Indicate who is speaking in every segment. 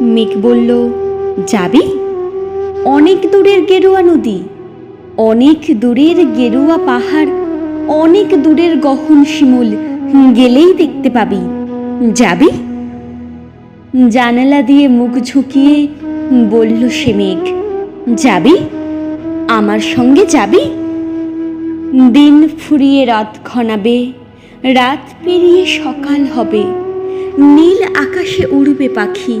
Speaker 1: মেঘ বলল, যাবি? অনেক দূরের গেরুয়া নদী, অনেক দূরের গেরুয়া পাহাড়, অনেক দূরের গহন শিমুল, গেলেই দেখতে পাবি। যাবি? জানালা দিয়ে মুখ ঝুঁকিয়ে বলল সে মেঘ, যাবি? আমার সঙ্গে যাবি? দিন ফুরিয়ে রাত ঘনাবে, রাত পেরিয়ে সকাল হবে। নীল আকাশে উড়বে পাখি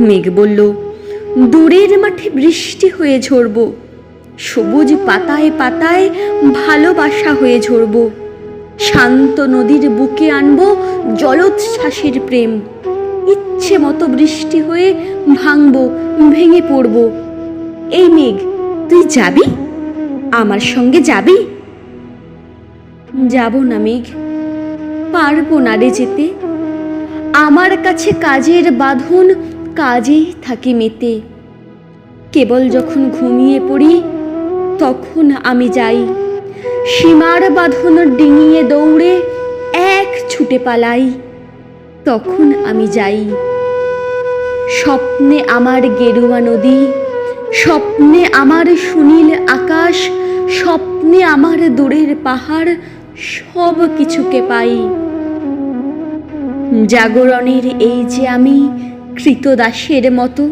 Speaker 1: মেঘ বলল, দূরের মাঠে বৃষ্টি হয়ে ঝরব। সবুজ পাতায় পাতায় ভালোবাসা হয়ে ঝরব। শান্ত নদীর বুকে আনব জলোচ্ছ্বাসের প্রেম। ইচ্ছে মতো বৃষ্টি হয়ে ভাঙবো, ভেঙে পড়ব। এই মেঘ, তুই যাবি? আমার সঙ্গে যাবি? যাব না মেঘ, পারব না রে যেতে। আমার কাছে কাজের বাঁধন কাজেই থাকি মেতে। কেবল যখন ঘুমিয়ে পড়ি, তখন আমি যাই। সীমার বাঁধন ডিঙিয়ে দৌড়ে এক ছুটে পালাই। তখন আমি যাই। স্বপ্নে আমার গেরুয়া নদী, স্বপ্নে আমার সুনীল আকাশ, স্বপ্নে আমার দূরের পাহাড়, সব কিছুকে পাই। জাগরণের এই যে আমি কৃতদাসের মতো।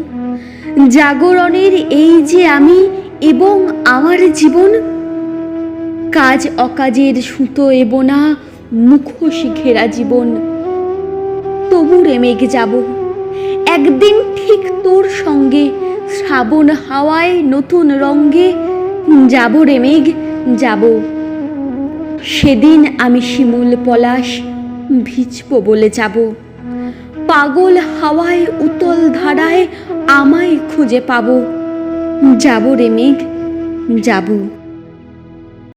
Speaker 1: জাগরণের এই যে আমি এবং আমার জীবন, কাজ অকাজের সুতো এবনা মুখোশ ঘেরা জীবন। তবু রে মেঘ যাব। একদিন ঠিক তোর সঙ্গে, শ্রাবণ হাওয়ায় নতুন রঙ্গে যাব রে মেঘ, যাব। সেদিন আমি শিমুল পলাশ ভিজব বলে যাব। পাগল হাওয়ায় উতল ধারায় আমায় খুঁজে পাবো। যাব রে মেঘ যাব।